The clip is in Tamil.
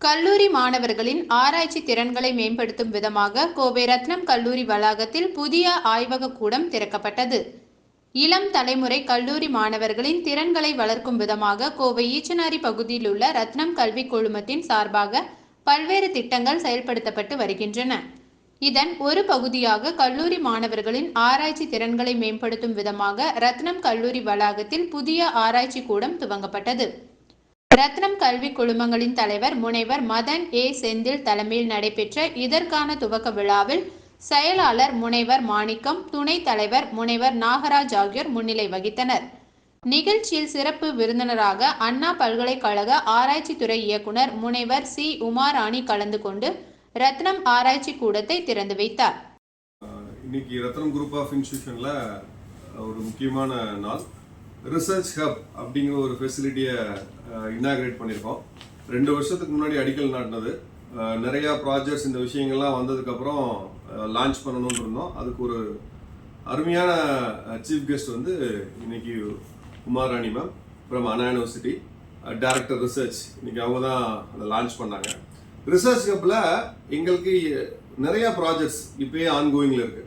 கல்லூரி மாணவர்களின் ஆராய்ச்சி திறன்களை மேம்படுத்தும் விதமாக கோவை ரத்னம் கல்லூரி வளாகத்தில் புதிய ஆய்வக கூடம் திறக்கப்பட்டது. இளம் தலைமுறை கல்லூரி மாணவர்களின் திறன்களை வளர்க்கும் விதமாக கோவை ஈச்சனாரி பகுதியில் உள்ள ரத்னம் கல்வி குழுமத்தின் சார்பாக பல்வேறு திட்டங்கள் செயல்படுத்தப்பட்டு வருகின்றன. இதன் ஒரு பகுதியாக கல்லூரி மாணவர்களின் ஆராய்ச்சி திறன்களை மேம்படுத்தும் விதமாக ரத்னம் கல்லூரி வளாகத்தில் புதிய ஆராய்ச்சி கூடம் துவங்கப்பட்டது. ரத்னம் கல்வி குழுமங்களின் தலைவர் முனைவர் மதன் ஏ. செந்தில் தலைமையில் நடைபெற்ற இதற்கான துவக்க விழாவில் செயலாளர் முனைவர் மாணிக்கம் துணைத் தலைவர் முனைவர் நாகராஜ் ஆகியோர் முன்னிலை வகித்தனர். நிகழ்ச்சியில் சிறப்பு விருந்தினராக அண்ணா பல்கலைக்கழக ஆராய்ச்சித்துறை இயக்குனர் முனைவர் சி. உமாராணி கலந்து கொண்டு ரத்னம் ஆராய்ச்சி கூடத்தை திறந்து வைத்தார். இன்னைக்கு ரத்னம் குரூப் ஆஃப் இன்ஸ்டியூஷனில் ஒரு முக்கியமான நாள். ரிசர்ச் ஹப் அப்படிங்கிற ஒரு ஃபெசிலிட்டியை இனாகிரேட் பண்ணியிருக்கோம் ரெண்டு வருஷத்துக்கு முன்னாடி அடிக்கல் நாட்டினது. நிறையா ப்ராஜெக்ட்ஸ் இந்த விஷயங்கள்லாம் வந்ததுக்கப்புறம் லான்ச் பண்ணணும்னு இருந்தோம். அதுக்கு ஒரு அருமையான சீஃப் கெஸ்ட் வந்து இன்னைக்கு Kumarani ma'am from Anna university director research இன்னைக்கு அவங்க தான் அதை லான்ச் பண்ணாங்க. ரிசர்ச் ஹப்பில் எங்களுக்கு நிறையா ப்ராஜெக்ட்ஸ் இப்போயே ஆன்கோயிங்கில் இருக்குது